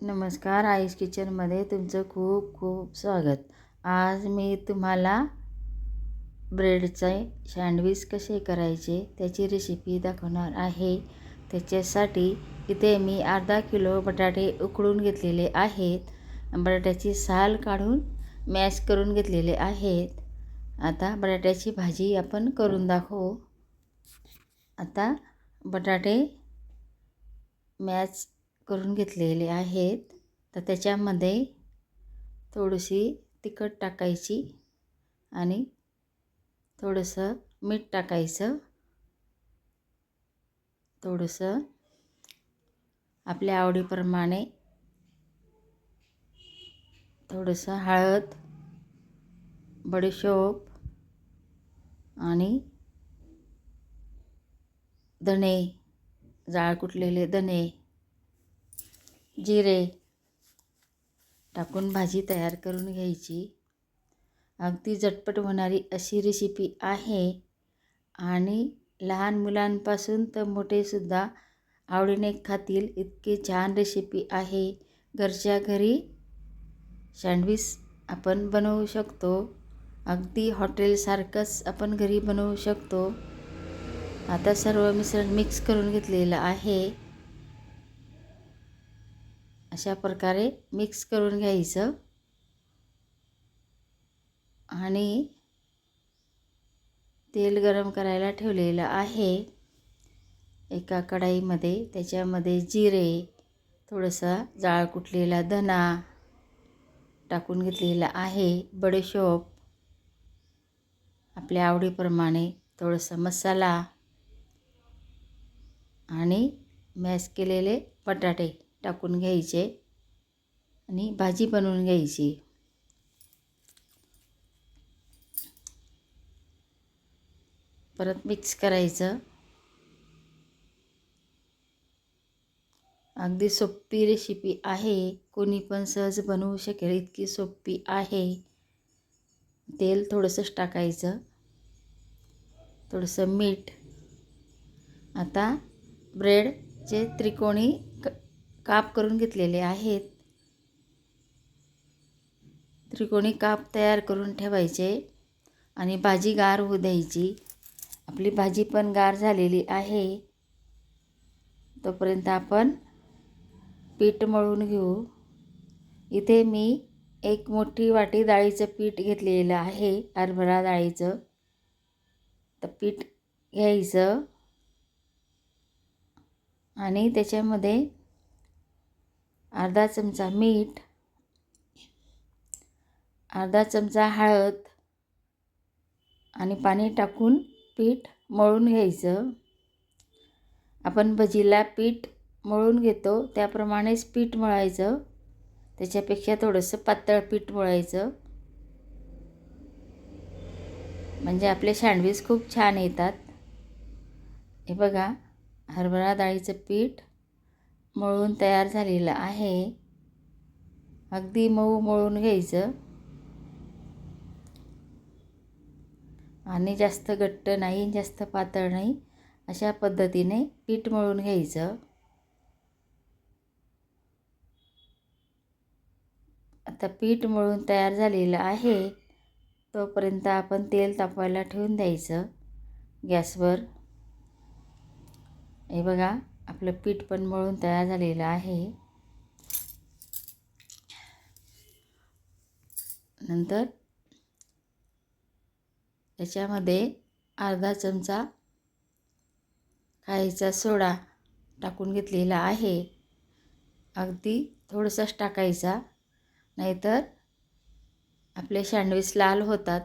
नमस्कार आईस किचनमध्ये तुमचं खूप खूप स्वागत. आज मी तुम्हाला ब्रेडचे सँडविच कसे करायचे त्याची रेसिपी दाखवणार आहे. त्याच्यासाठी इथे मी अर्धा किलो बटाटे उकळून घेतलेले आहेत. बटाट्याची साल काढून मॅश करून घेतलेले आहेत. आता बटाट्याची भाजी आपण करून दाखवू. आता बटाटे मॅच करून घेतलेले आहेत. तर त्याच्यामध्ये थोडीशी तिखट टाकायची आणि थोडंसं मीठ टाकायचं. थोडंसं आपल्या आवडीप्रमाणे थोडंसं हळद बडीशोप आणि धणे जाळ कुटलेले धणे जिरे टाकून भाजी तयार करून घ्यायची. अगदी झटपट होणारी अशी रेसिपी आहे. आणि लहान मुलांपासून तर मोठेसुद्धा आवडीने खातील इतकी छान रेसिपी आहे. घरच्या घरी सँडविच आपण बनवू शकतो. अगदी हॉटेलसारखंच आपण घरी बनवू शकतो. आता सर्व मिश्रण मिक्स करून घेतलेलं आहे. अशा प्रकारे मिक्स करून घ्यायचं. आणि तेल गरम करायला ठेवलेलं आहे. एका कढाईमध्ये त्याच्यामध्ये जिरे थोडंसं जाळ कुटलेला धना टाकून घेतलेला आहे. बडेशोप आपल्या आवडीप्रमाणे थोडंसं मसाला आणि मॅश केलेले बटाटे. टाकून घ्यायचे आणि भाजी बनवून घ्यायची. परत मिक्स करायचं. अगदी सोपी रेसिपी आहे. कोणी पण सहज बनवू शकेल इतकी सोपी आहे. तेल थोडंसंच टाकायचं. थोडंसं मीठ. आता ब्रेडचे त्रिकोणी काप करून घेतलेले आहेत. त्रिकोणी काप तयार करून ठेवायचे आणि भाजी गार होऊ द्यायची. आपली भाजी पण गार झालेली आहे. तोपर्यंत आपण पीठ मळून घेऊ. इथे मी एक मोठी वाटी डाळीचं पीठ घेतलेलं आहे हरभरा डाळीचं. तर पीठ घ्यायचं. आणि त्याच्यामध्ये अर्धा चमचा मीठ अर्धा चमचा हळद आणि पाणी टाकून पीठ मळून घ्यायचं. आपण भजीला पीठ मळून घेतो त्याप्रमाणेच पीठ मळायचं. त्याच्यापेक्षा थोडंसं पातळ पीठ मळायचं. म्हणजे आपले सँडविच खूप छान येतात. हे बघा हरभरा डाळीचं पीठ मळून तयार झालेलं आहे. अगदी मऊ मळून घ्यायचं. आणि जास्त घट्ट नाही जास्त पातळ नाही अशा पद्धतीने पीठ मळून घ्यायचं. आता पीठ मळून तयार झालेलं आहे. तोपर्यंत आपण तेल तापवायला ठेवून द्यायचं. गॅसवर. हे बघा. आपलं पीठ पण मळून तयार झालेलं आहे. नंतर त्याच्यामध्ये अर्धा चमचा खायचा सोडा टाकून घेतलेला आहे. अगदी थोडंसंच टाकायचा नाहीतर आपले सँडविच लाल होतात.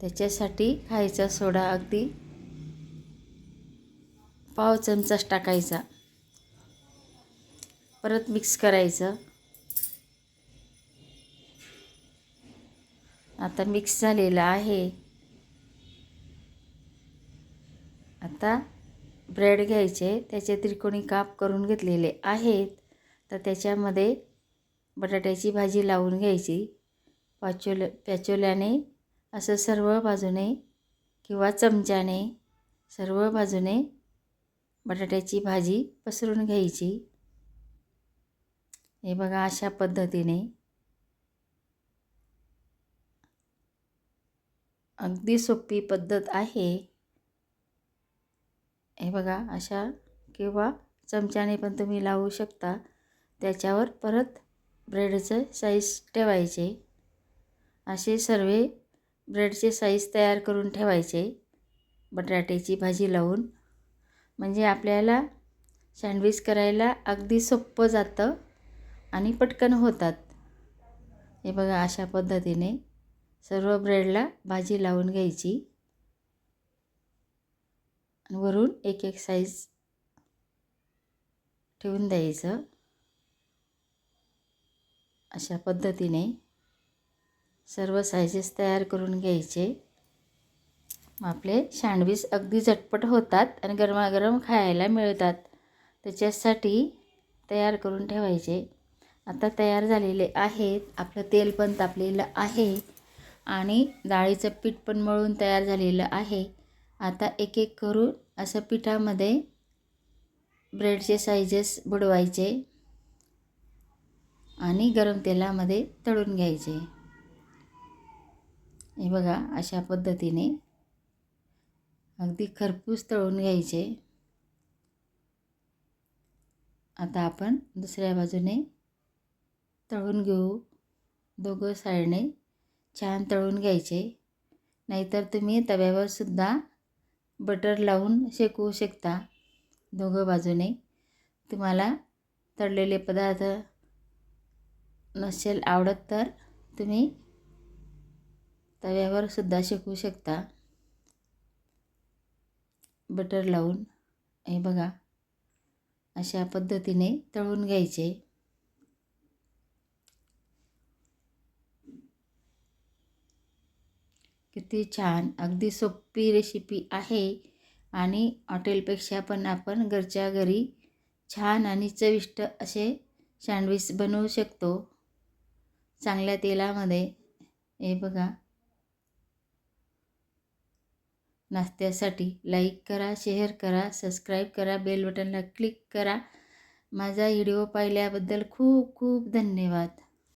त्याच्यासाठी खायचा सोडा अगदी पाव चमचाच टाकायचा. परत मिक्स करायचं. आता मिक्स झालेलं आहे. आता ब्रेड घ्यायचे. त्याचे त्रिकोणी काप करून घेतलेले आहेत. तर त्याच्यामध्ये बटाट्याची भाजी लावून घ्यायची. पाचोल पॅचोल्याने असं सर्व बाजूने किंवा चमच्याने सर्व बाजूने बटाट्याची भाजी पसरून घ्यायची. हे बघा अशा पद्धतीने. अगदी सोपी पद्धत आहे. हे बघा अशा किंवा चमच्याने पण तुम्ही लावू शकता. त्याच्यावर परत ब्रेडचं साईज ठेवायचे. असे सर्व ब्रेडचे साईज तयार करून ठेवायचे. बटाट्याची भाजी लावून म्हणजे आपल्याला सँडविच करायला अगदी सोपं जातं आणि पटकन होतात. हे बघा अशा पद्धतीने सर्व ब्रेडला भाजी लावून घ्यायची. आणि वरून एक एक साईज ठेवून द्यायचं. अशा पद्धतीने सर्व सायजेस तयार करून घ्यायचे. आपले सँडविच अगदी झटपट होतात आणि गरमागरम खायला मिळतात. त्याच्यासाठी तयार करून ठेवायचे. आता तयार झालेले आहेत. आपलं तेल पण तापलेलं आहे आणि डाळीचं पीठ पण मळून तयार झालेलं आहे. आता एक एक करून असं पिठामध्ये ब्रेडचे साईजेस बुडवायचे आणि गरम तेलामध्ये तळून घ्यायचे. हे बघा अशा पद्धतीने अगदी खरपूस तळून घ्यायचे. आता आपण दुसऱ्या बाजूने तळून घेऊ. दोघं साईडने छान तळून घ्यायचे. नाहीतर तुम्ही तव्यावर सुद्धा बटर लावून शेकवू शकता. दोघं बाजूने तुम्हाला तळलेले पदार्थ नसेल आवडत तर तुम्ही तव्यावर सुद्धा शेकवू शकता. बटर लावून हे बघा अशा पद्धतीने तळून घ्यायचे. किती छान अगदी सोपी रेसिपी आहे. आणि हॉटेलपेक्षा पण आपण घरच्या घरी छान आणि चविष्ट असे सँडविच बनवू शकतो. चांगल्या तेलामध्ये हे बघा. नाश्त्यासाठी लाईक करा शेअर करा सबस्क्राईब करा बेल बटनला क्लिक करा. माझा व्हिडिओ पाहिल्याबद्दल खूप खूप धन्यवाद.